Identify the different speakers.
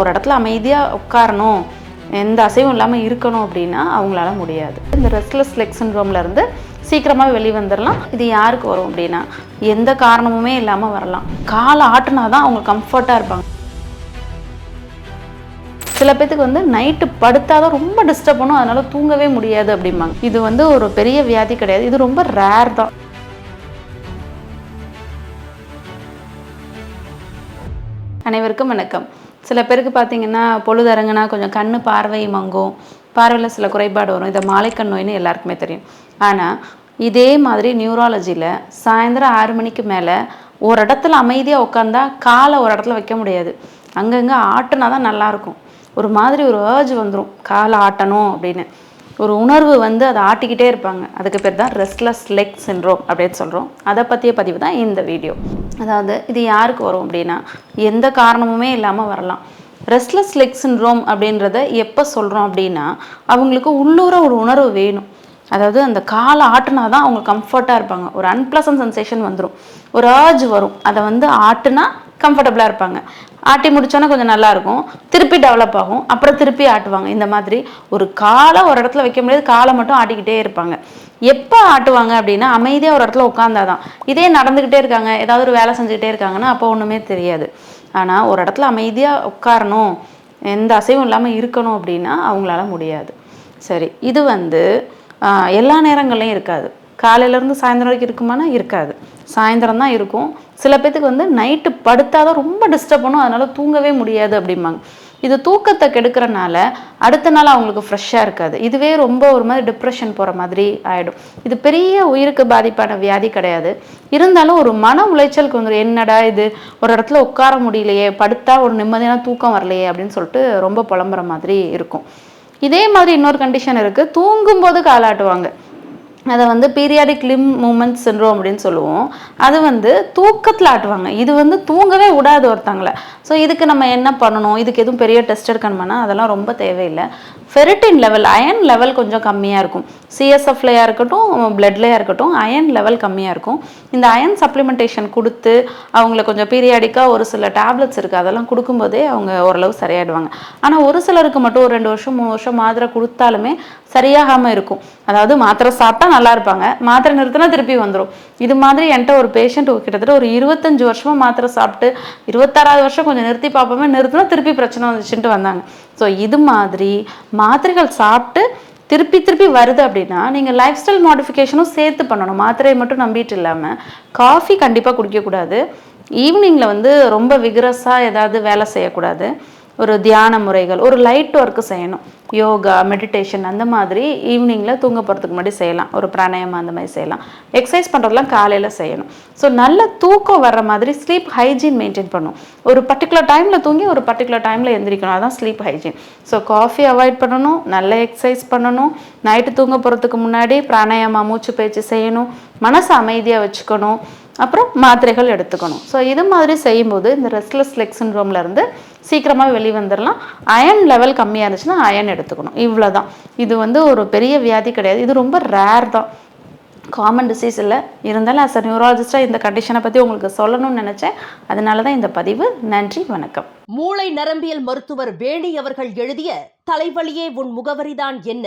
Speaker 1: ஒரு இடத்துல அமைதியாக உட்காரணும் எந்த அசைவும் இல்லாமல் இருக்கணும் அப்படின்னா அவங்களால முடியாது. இந்த ரெஸ்ட்லெஸ் லெக் சிண்ட்ரோம்ல இருந்து சீக்கிரமாக வெளியே வந்துடலாம் இது யாருக்கு வரும் அப்படின்னா எந்த காரணமுமே இல்லாமல் வரலாம். காலை ஆட்டினா தான் அவங்க கம்ஃபர்ட்டாக இருப்பாங்க. சில பேத்துக்கு வந்து நைட்டு படுத்தாதான் ரொம்ப டிஸ்டர்ப் பண்ணும் அதனால தூங்கவே முடியாது அப்படிம்பாங்க. இது வந்து ஒரு பெரிய வியாதி கிடையாது. இது ரொம்ப ரேர் தான். அனைவருக்கும் வணக்கம். சில பேருக்கு பார்த்தீங்கன்னா பொழுதரங்குனா கொஞ்சம் கண் பார்வை மங்கும். பார்வையில் சில குறைபாடு வரும். இதை மாலைக்கண்ணோயின்னு எல்லாருக்குமே தெரியும். ஆனால் இதே மாதிரி நியூராலஜியில் சாயந்தரம் ஆறு மணிக்கு மேலே ஒரு இடத்துல அமைதியாக உட்காந்தா காலை ஒரு இடத்துல வைக்க முடியாது. அங்கங்கே ஆட்டினா தான் நல்லாயிருக்கும் ஒரு மாதிரி ஒரு ஏர்ஜ் வந்துடும் காலை ஆட்டணும் அப்படின்னு. ஒரு உணர்வு வந்து அதை ஆட்டிக்கிட்டே இருப்பாங்க. அதுக்கு பேர் தான் ரெஸ்ட்லெஸ் லெக் சின்ரோம் அப்படின்னு சொல்கிறோம் அதை பற்றிய பதிவு தான் இந்த வீடியோ அதாவது இது யாருக்கு வரும் அப்படின்னா எந்த காரணமுமே இல்லாமல் வரலாம். ரெஸ்ட்லெஸ் லெக் சின்ரோம் அப்படின்றத எப்போ சொல்கிறோம் அப்படின்னா அவங்களுக்கு உள்ளூர ஒரு உணர்வு வேணும். அதாவது அந்த காலை ஆட்டுனா தான் அவங்க கம்ஃபர்ட்டாக இருப்பாங்க. ஒரு அன்பிளசன்ட் சென்சேஷன் வந்துடும் ஒரு ஆர்ஜ் வரும். அதை வந்து ஆட்டுனா கம்ஃபர்டபுளாக இருப்பாங்க. ஆட்டி முடிச்சோன்னே கொஞ்சம் நல்லாயிருக்கும். திருப்பி டெவலப் ஆகும். அப்புறம் திருப்பி ஆட்டுவாங்க. இந்த மாதிரி ஒரு காலை ஒரு இடத்துல வைக்க முடியாது. காலை மட்டும் ஆட்டிக்கிட்டே இருப்பாங்க. எப்போ ஆட்டுவாங்க அப்படின்னா அமைதியாக ஒரு இடத்துல உட்காந்தாதான் இதே நடந்துக்கிட்டே இருக்காங்க. ஏதாவது ஒரு வேலை செஞ்சுக்கிட்டே இருக்காங்கன்னா அப்போ ஒன்றுமே தெரியாது. ஆனால் ஒரு இடத்துல அமைதியாக உட்காரணும் எந்த அசைவும் இல்லாமல் இருக்கணும் அப்படின்னா அவங்களால முடியாது. சரி இது வந்து எல்லா நேரங்கள்லையும் இருக்காது. காலையிலேருந்து சாயந்தரம் வரைக்கும் இருக்குமானா இருக்காது. சாயந்தரம் தான் இருக்கும். சில பேத்துக்கு வந்து நைட்டு படுத்தாதான் ரொம்ப டிஸ்டர்ப் பண்ணும். அதனால் தூங்கவே முடியாது அப்படிம்பாங்க. இது தூக்கத்தை கெடுக்கிறனால அடுத்த நாள் அவங்களுக்கு ஃப்ரெஷ்ஷாக இருக்காது. இதுவே ரொம்ப ஒரு மாதிரி டிப்ரெஷன் போகிற மாதிரி ஆகிடும் இது பெரிய உயிருக்கு பாதிப்பான வியாதி கிடையாது. இருந்தாலும் ஒரு மன உளைச்சலுக்கு வந்துடும் என்னடா இது? ஒரு இடத்துல உட்கார முடியலையே. படுத்தா ஒரு நிம்மதியான தூக்கம் வரலையே அப்படின்னு சொல்லிட்டு ரொம்ப புலம்புற மாதிரி இருக்கும். இதே மாதிரி இன்னொரு கண்டிஷன் இருக்குது தூங்கும்போது காலாட்டுவாங்க. அதை வந்து பீரியாடிக் லிம் மூமெண்ட் சின்ரோம் அப்படின்னு சொல்லுவோம். அது வந்து தூக்கத்தில் ஆட்டுவாங்க. இது வந்து தூங்கவே விடாது ஒருத்தங்களை ஸோ இதுக்கு நம்ம என்ன பண்ணணும்? இதுக்கு எதுவும் பெரிய டெஸ்ட் எடுக்கணுமானா அதெல்லாம் ரொம்ப தேவையில்லை. ஃபெரிட்டின் லெவல் அயன் லெவல் கொஞ்சம் கம்மியாக இருக்கும். சிஎஸ்எஃப்லையாக இருக்கட்டும் பிளட்லையாக இருக்கட்டும் அயன் லெவல் கம்மியாக இருக்கும். இந்த அயன் சப்ளிமெண்டேஷன் கொடுத்து அவங்கள கொஞ்சம் பீரியாடிக்காக ஒரு சில டேப்லெட்ஸ் இருக்குது அதெல்லாம் கொடுக்கும்போதே அவங்க ஓரளவு சரியாயிடுவாங்க. ஆனால் ஒரு சிலருக்கு மட்டும் ஒரு ரெண்டு வருஷம் மூணு வருஷம் மாத்திரை கொடுத்தாலுமே சரியாகாமல் இருக்கும். அதாவது மாத்திரை சாப்பிட்டா நல்லா இருப்பாங்க. மாத்திரை நிறுத்தினா திருப்பி வந்துடும் இது மாதிரி என்கிட்ட ஒரு பேஷண்ட் கிட்டத்தட்ட ஒரு இருபத்தஞ்சு வருஷமா மாத்திரை சாப்பிட்டு இருபத்தாறாவது வருஷம் கொஞ்சம் நிறுத்தி பார்ப்போமே நிறுத்தினா திருப்பி பிரச்சனை வந்துச்சுன்ட்டு வந்தாங்க. ஸோ இது மாதிரி மாத்திரைகள் சாப்பிட்டு திருப்பி திருப்பி வருது அப்படின்னா நீங்கள் லைஃப் ஸ்டைல் மாடிஃபிகேஷனும் சேர்த்து பண்ணணும். மாத்திரையை மட்டும் நம்பிட்டு இல்லாமல் காஃபி கண்டிப்பாக குடிக்கக்கூடாது. ஈவினிங்கில் வந்து ரொம்ப விகரஸாக ஏதாவது வேலை செய்யக்கூடாது. ஒரு தியான முறைகள் ஒரு லைட் ஒர்க்கு செய்யணும். யோகா மெடிடேஷன் அந்த மாதிரி ஈவினிங்கில் தூங்க போகிறதுக்கு முன்னாடி செய்யலாம். ஒரு பிராணாயாமம் அந்த மாதிரி செய்யலாம். எக்ஸசைஸ் பண்ணுறதுலாம் காலையில் செய்யணும். ஸோ நல்ல தூக்கம் வர்ற மாதிரி ஸ்லீப் ஹைஜீன் மெயின்டைன் பண்ணும் ஒரு பர்டிகுலர் டைமில் தூங்கி ஒரு பர்டிகுலர் டைமில் எந்திரிக்கணும். அதுதான் sleep hygiene so coffee avoid பண்ணணும். நல்ல எக்ஸசைஸ் பண்ணணும். நைட்டு தூங்க போகிறதுக்கு முன்னாடி பிராணாயாமா மூச்சு பயிற்சி செய்யணும். மனசை அமைதியாக வச்சுக்கணும். அப்புறம் மாத்திரைகள் எடுத்துக்கணும். ஸோ இது மாதிரி செய்யும்போது இந்த ரெஸ்ட்லெஸ் லெக் சின்ரோம்லேருந்து இருந்து சீக்கிரமாக வெளியே வந்துடலாம் அயன் லெவல் கம்மியாக இருந்துச்சுன்னா அயன் எடுத்துக்கணும். இவ்வளோ தான் இது வந்து ஒரு பெரிய வியாதி கிடையாது. இது ரொம்ப ரேர் தான். காமன் டிசீஸ் இல்லை. இருந்தாலும் அஸ் அ நியூராலஜிஸ்டாக இந்த கண்டிஷனை பற்றி உங்களுக்கு சொல்லணும்னு நினச்சேன். அதனால தான் இந்த பதிவு. நன்றி வணக்கம்.
Speaker 2: மூளை நரம்பியல் மருத்துவர் வேணி அவர்கள் எழுதிய தலைவலியே உன் முகவரிதான் என்ன?